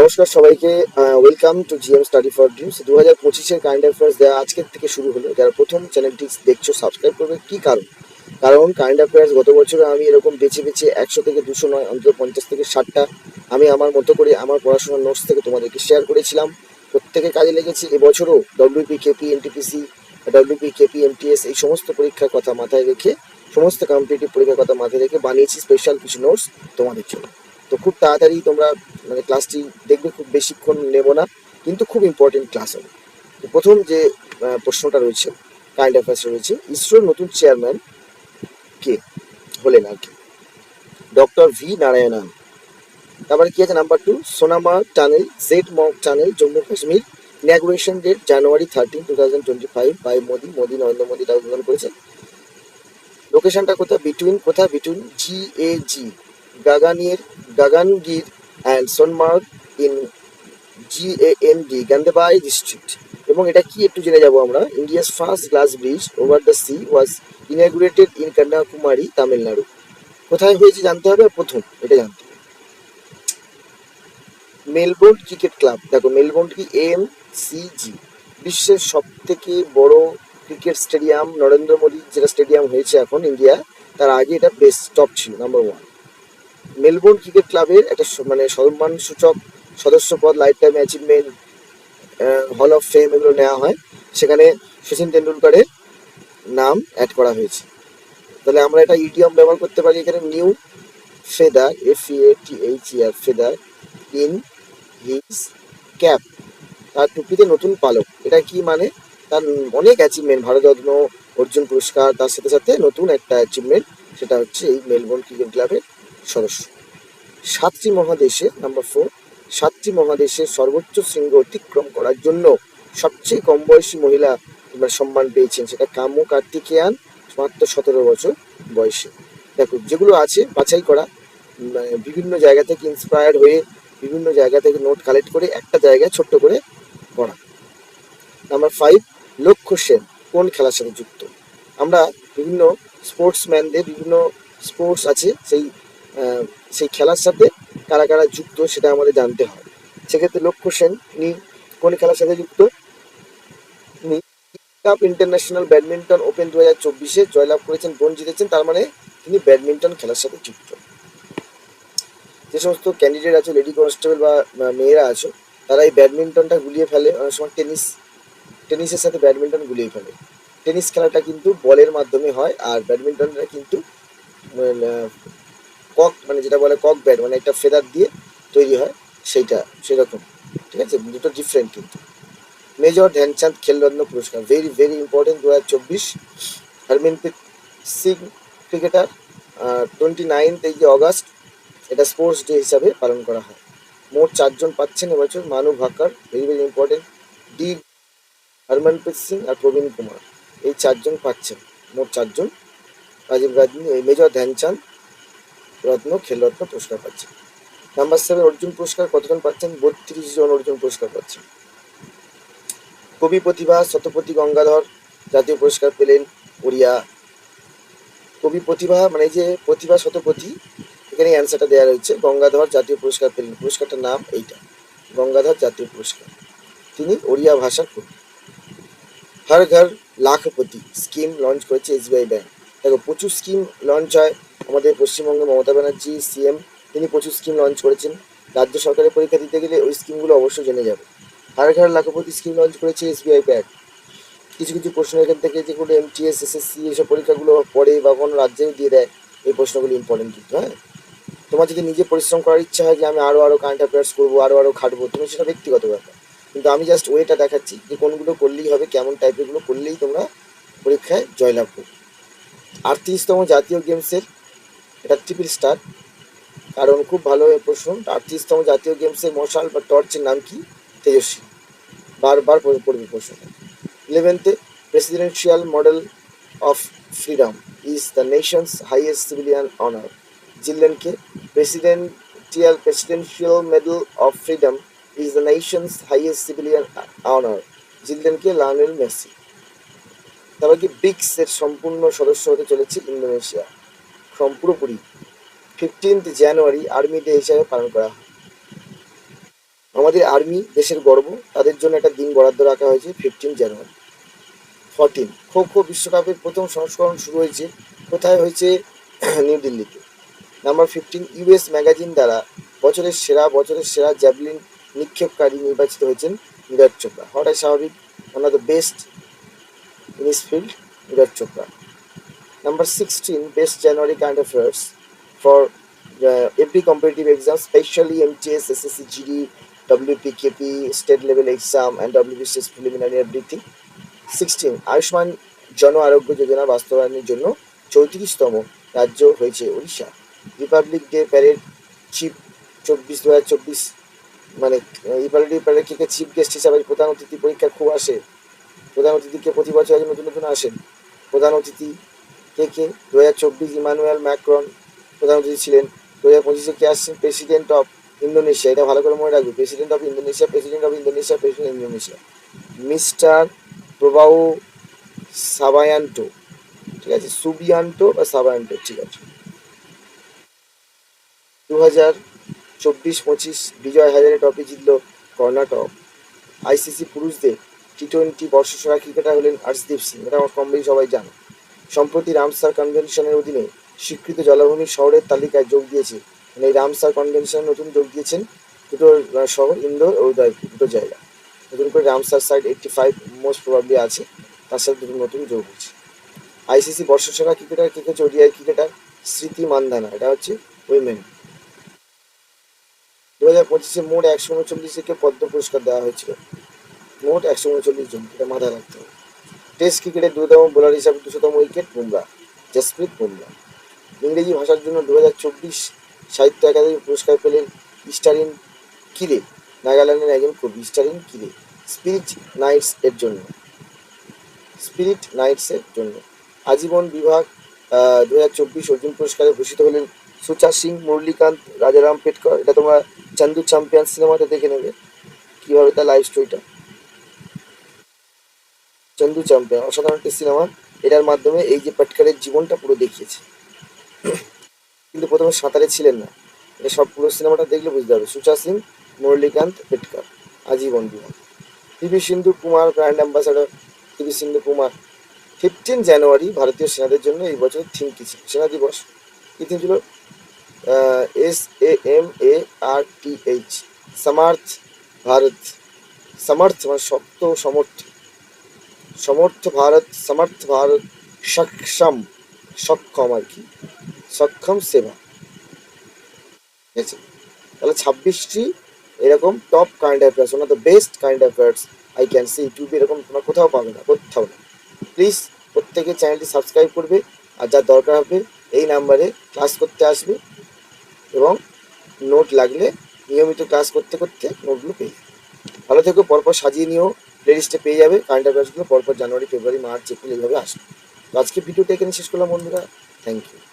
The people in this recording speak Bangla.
নমস্কার সবাইকে welcome to GM study for dreams দু হাজার পঁচিশের কারেন্ট অ্যাফেয়ার্স দেওয়া আজকের থেকে শুরু হলো। যারা প্রথম চ্যানেলটি দেখছ সাবস্ক্রাইব করবে। কি কারণ? কারণ কারেন্ট অ্যাফেয়ার্স গত বছরে আমি এরকম বেছে বেছে একশো থেকে দুশো নয়, অন্তত পঞ্চাশ থেকে ষাটটা আমি আমার মতো করে আমার পড়াশোনার নোটস থেকে তোমাদেরকে শেয়ার করেছিলাম। প্রত্যেকে কাজে লেগেছে। এবছরও WP KP NTPC WP KP MTS এই সমস্ত পরীক্ষার কথা মাথায় রেখে, সমস্ত কম্পিটিটিভ পরীক্ষার কথা মাথায় রেখে বানিয়েছি স্পেশাল কিছু নোটস তোমাদের জন্য। তো খুব তাড়াতাড়ি তোমরা মানে ক্লাসটি দেখবে, খুব বেশিক্ষণ নেব না, কিন্তু খুব ইম্পর্টেন্ট ক্লাস হবে। তো প্রথম যে প্রশ্নটা রয়েছে কাইন্ড অ্যাফেয়ার্স রয়েছে ইসরোর নতুন চেয়ারম্যান কে হলেন আর কি? ডক্টর ভি নারায়ণন তারপরে কি আছে নাম্বার টু সোনামা tunnel Z mock tunnel Jammu Kashmir inauguration date January thirteen two thousand twenty five by Modi Modi Narendra Modi এটা উদ্বোধন করেছেন লোকেশনটা কোথায়? বিটুইন কোথায়? Between G A G গাগানির Gagangir and Sonamarg in G A N D Ganderbal district এবং এটা কি একটু জেনে যাব আমরা? India's first glass bridge over the sea was inaugurated in Kanyakumari Tamil Nadu কোথায় হয়েছে জানতে হবে? প্রথম, এটা জানতে হবে। মেলবোর্ন ক্রিকেট ক্লাব দেখো মেলবোর্ন কি এম সি জি বিশ্বের সব থেকে বড় ক্রিকেট স্টেডিয়াম নরেন্দ্র মোদী যেটা স্টেডিয়াম হয়েছে এখন ইন্ডিয়া তার আগে এটা বেস্ট টপ ছিল নাম্বার ওয়ান মেলবোর্ন ক্রিকেট ক্লাবের একটা মানে সম্মান সূচক সদস্য পদ lifetime achievement hall of fame এগুলো নেওয়া হয়। সেখানে সচিন তেন্ডুলকারের নাম অ্যাড করা হয়েছে। তাহলে আমরা এটা ইডিয়ম ব্যবহার করতে পারি এখানে new feather F E T H E R feather in his cap তার টুপিতে নতুন পালক। এটা কি মানে? তার অনেক অ্যাচিভমেন্ট ভারতরত্ন, অর্জুন পুরস্কার, তার সাথে সাথে নতুন একটা অ্যাচিভমেন্ট সেটা হচ্ছে এই মেলবোর্ন ক্রিকেট ক্লাবের সদস্য। সাতটি মহাদেশে নাম্বার ফোর সাতটি মহাদেশে সর্বোচ্চ শৃঙ্গ অতিক্রম করার জন্য সবচেয়ে কম বয়সী মহিলা মানে সম্মান পেয়েছেন সেটা কামু কার্তিকেয়ান, মাত্র সতেরো বছর বয়সে। দেখো, যেগুলো আছে, বাছাই করা বিভিন্ন জায়গা থেকে ইন্সপায়ার্ড হয়ে বিভিন্ন জায়গা থেকে নোট কালেক্ট করে একটা জায়গায় ছোট্ট করে পড়া। নাম্বার ফাইভ লক্ষ্য সেন, কোন খেলার সাথে যুক্ত? আমরা বিভিন্ন স্পোর্টসম্যানদের বিভিন্ন স্পোর্টস আছে, সেই সেই খেলার সাথে কারা কারা যুক্ত সেটা আমাদের জানতে হয়। সেক্ষেত্রে লক্ষ্য সেন ইনি কোন খেলার সাথে যুক্ত? কাপ ইন্টারন্যাশনাল ব্যাডমিন্টন ওপেন দু হাজার চব্বিশে জয়লাভ করেছেন বোন জিতেছেন, তার মানে তিনি ব্যাডমিন্টন খেলার সাথে যুক্ত। যে সমস্ত ক্যান্ডিডেট আছে লেডি কনস্টেবল বা মেয়েরা আছো, তারা এই ব্যাডমিন্টনটা গুলিয়ে ফেলে, অনেক সময় টেনিস টেনিসের সাথে ব্যাডমিন্টন গুলিয়ে ফেলে। টেনিস খেলাটা কিন্তু বলের মাধ্যমে হয়, আর ব্যাডমিন্টনটা কিন্তু কক মানে যেটা বলে কক ব্যাট মানে একটা ফেদার দিয়ে তৈরি হয়, সেইটা, সেরকম। ঠিক আছে? দুটো ডিফারেন্ট কিন্তু। মেজর ধ্যানচাঁদ খেলরত্ন পুরস্কার। ভেরি ভেরি ইম্পর্টেন্ট দু হাজার চব্বিশ Harmanpreet Singh cricketer twenty ninth এই যে অগাস্ট এটা স্পোর্টস ডে হিসাবে পালন করা হয়। মোট চারজন পাচ্ছেন এবছর Manu Bhaker very very important D Harmanpreet Singh আর প্রবীণ কুমার। এই চারজন পাচ্ছেন। মোট চারজন। রাজীব গান্ধী এই মেজর ধ্যানচাঁদ রত্ন খেলরত্ন পুরস্কার পাচ্ছেন। নাম্বার সেভেন অর্জুন পুরস্কার কতজন পাচ্ছেন? বত্রিশ জন অর্জুন পুরস্কার পাচ্ছেন। কবি প্রতিভা শতপতি গঙ্গাধর জাতীয় পুরস্কার পেলেন ওড়িয়া। কবি প্রতিভা মানে যে প্রতিভা শতপতি এখানে অ্যান্সারটা দেওয়া রয়েছে। গঙ্গাধর জাতীয় পুরস্কার পেলেন। পুরস্কারটার নাম এইটা। গঙ্গাধর জাতীয় পুরস্কার। তিনি ওড়িয়া ভাষার কবি। হর ঘর লাখপতি স্কিম লঞ্চ করেছে এসবিআই ব্যাংক। দেখো, প্রচুর স্কিম লঞ্চ হয়। আমাদের পশ্চিমবঙ্গে মমতা ব্যানার্জি, সিএম, তিনি প্রচুর স্কিম লঞ্চ করেছেন। রাজ্য সরকারের পরীক্ষা দিতে গেলে ওই স্কিমগুলো অবশ্যই জেনে যাবে। হর ঘর লাখপতি স্কিম লঞ্চ করেছে এসবিআই ব্যাংক কিছু কিছু প্রশ্ন এখান থেকে যে যেগুলো এমটিএস এসএসসি এইসব পরীক্ষাগুলো পড়ে বা কোনো রাজ্যেও দিয়ে দেয়, এই প্রশ্নগুলো ইম্পর্টেন্ট কিন্তু হ্যাঁ? তোমার যদি নিজে পরিশ্রম করার ইচ্ছা হয় যে আমি আরও আরও কারেন্ট অ্যাফেয়ার্স করব আরও আরও খাটবো, তুমি সেটা ব্যক্তিগত ব্যাপার। কিন্তু আমি জাস্ট ওয়েটা দেখাচ্ছি যে কোনগুলো করলেই হবে, কেমন টাইপেরগুলো করলেই তোমরা পরীক্ষায় জয়লাভ করবে। আটত্রিশতম জাতীয় গেমসের এটা ট্রিপল স্টার কারণ খুব ভালো প্রশ্ন। আটত্রিশতম জাতীয় গেমসের মশাল বা টর্চের নাম কি? তেজস্বী। বারবার পড়ে- পড়বে প্রশ্নটা। ইলেভেন্থে presidential medal of freedom is the nation's highest civilian honour জিললেনকে presidential presidential medal of freedom is the nation's highest civilian honour জিললেনকে Lionel Messi. তারপর কি? ব্রিক্সের সম্পূর্ণ সদস্য হতে চলেছে ইন্দোনেশিয়া। সম পুরোপুরি ফিফটিন্থ জানুয়ারি আর্মি ডে হিসাবে পালন করা হয়। আমাদের আর্মি দেশের গর্ব, তাদের জন্য একটা দিন বরাদ্দ রাখা হয়েছে ফিফটিন জানুয়ারি ফরটিন খো খো বিশ্বকাপের প্রথম সংস্করণ শুরু হয়েছে, কোথায় হয়েছে? নিউ দিল্লিতে নাম্বার ফিফটিন ইউএস ম্যাগাজিন দ্বারা বছরের সেরা বছরের সেরা জ্যাভলিন নিক্ষেপকারী নির্বাচিত হয়েছেন নীরজ চোপড়া। হওয়াটাই স্বাভাবিক one of the best in his field Neeraj Chopra. Number sixteen best January kind of years for every competitive exam, especially MTS, SSC, GD, WPKP, state level exam, and WBCS preliminary everything. Sixteen Ayushman Jan Arogya Yojana বাস্তবায়নের জন্য চৌত্রিশতম রাজ্য হয়েছে Orissa. Republic day parade chief চব্বিশ দু হাজার চব্বিশ মানে রিপাবলিক ডে প্যারেড থেকে চিফ গেস্ট হিসাবে প্রধান অতিথি পরীক্ষা খুব আসে। প্রধান অতিথিকে প্রতি বছর নতুন নতুন আসেন। প্রধান অতিথি কে কে দু হাজার চব্বিশ ইমানুয়েল ম্যাক্রন প্রধানমন্ত্রী ছিলেন, দু হাজার পঁচিশে কে আসছেন? প্রেসিডেন্ট অফ ইন্দোনেশিয়া এটা ভালো করে মনে রাখবে। President of Indonesia president of Indonesia president Indonesia mister Prabowo Subianto, ঠিক আছে? সুবিয়ান্টো বা সাবায়ান্টো, ঠিক আছে? দু হাজার চব্বিশ পঁচিশ বিজয় হাজারে ট্রফি জিতল কর্ণাটক। আইসিসি পুরুষদের টি টোয়েন্টি বর্ষসেরা ক্রিকেটার হলেন হর্ষদীপ সিং। এটা আমার কম বেশি সবাই জানো। সম্প্রতি রামসার কনভেনশনের অধীনে স্বীকৃত জলাভূমি শহরের তালিকায় যোগ দিয়েছে। মানে এই রামসার কনভেনশন নতুন যোগ দিয়েছেন দুটো শহর, ইন্দোর ও উদয়পুর দুটো জায়গা। নতুন করে Ramsar site eighty five most probably আছে, তার সাথে দুটো নতুন যোগ হচ্ছে আইসিসি বর্ষসেরা ক্রিকেটার কে হচ্ছে ওডিআই ক্রিকেটার স্মৃতি মান্দানা, এটা হচ্ছে উইমেন দু হাজার পঁচিশে মোট একশো উনচল্লিশকে পদ্ম পুরস্কার দেওয়া হয়েছিল। মোট একশো উনচল্লিশ জন এটা মাথায় রাখতে হবে। টেস্ট ক্রিকেটের দ্রুততম বোলার হিসাবে দুশোতম উইকেট বুমরা, জসপ্রীত বুমরা। ইংরেজি ভাষার জন্য দু হাজার চব্বিশ সাহিত্য একাডেমি পুরস্কার পেলেন স্টারিন কিরে নাগাল্যান্ডের একজন কবি স্টারিন কিরে স্পিরিট নাইটস এর জন্য। স্পিরিট নাইটস এর জন্য। আজীবন বিভাগ দু হাজার চব্বিশ অর্জুন পুরস্কারে ভূষিত হলেন সুচা সিং, মুরলীকান্ত, রাজারাম পেটকর। এটা তোমরা চান্দু চ্যাম্পিয়ন সিনেমাতে দেখে নেবে। কীভাবে তার লাইফ স্টোরিটা চন্দু চ্যাম্পিয়ন অসাধারণ একটি সিনেমা। এটার মাধ্যমে এই যে পেটকারের জীবনটা পুরো দেখিয়েছে। কিন্তু প্রথমে সাঁতারে ছিলেন না। এটা সব পুরো সিনেমাটা দেখলে বুঝতে পারবে। সুচা সিং মুরলীকান্ত পেটকার, আজীবন বিভাগ PV Sindhu Kumar brand ambassador PV Sindhu Kumar. Fifteen January ভারতীয় সেনাদের জন্য এই বছর থিম কি ছিল সেনা দিবস। কি থিম ছিল S A M A R T H, Samarth Bharat. সমর্থ মানে শক্ত সমর্থ। সমর্থ ভারত সমর্থ ভারত সক্ষম সক্ষম আর কি? সক্ষম সেবা। ঠিক আছে? তাহলে ছাব্বিশটি এরকম top kind affairs of the best kind affairs I can see ইউটিউবে এরকম তোমরা কোথাও পাবে না, কোথাও না। প্লিজ প্রত্যেকে চ্যানেলটি সাবস্ক্রাইব করবে আর যা দরকার হবে এই নাম্বারে ক্লাস করতে আসবে এবং নোট লাগলে নিয়মিত ক্লাস করতে করতে নোটগুলো পেয়ে ভালো থেকো, পরপর সাজিয়ে নিও। প্লেলিস্টে পেয়ে যাবে। কারেন্ট অ্যাফেয়ার্সগুলো পরপর জানুয়ারি, ফেব্রুয়ারি, মার্চ, এপ্রিল এইভাবে আসবে। তো আজকে ভিডিওটা এখানে শেষ করলাম বন্ধুরা। Thank you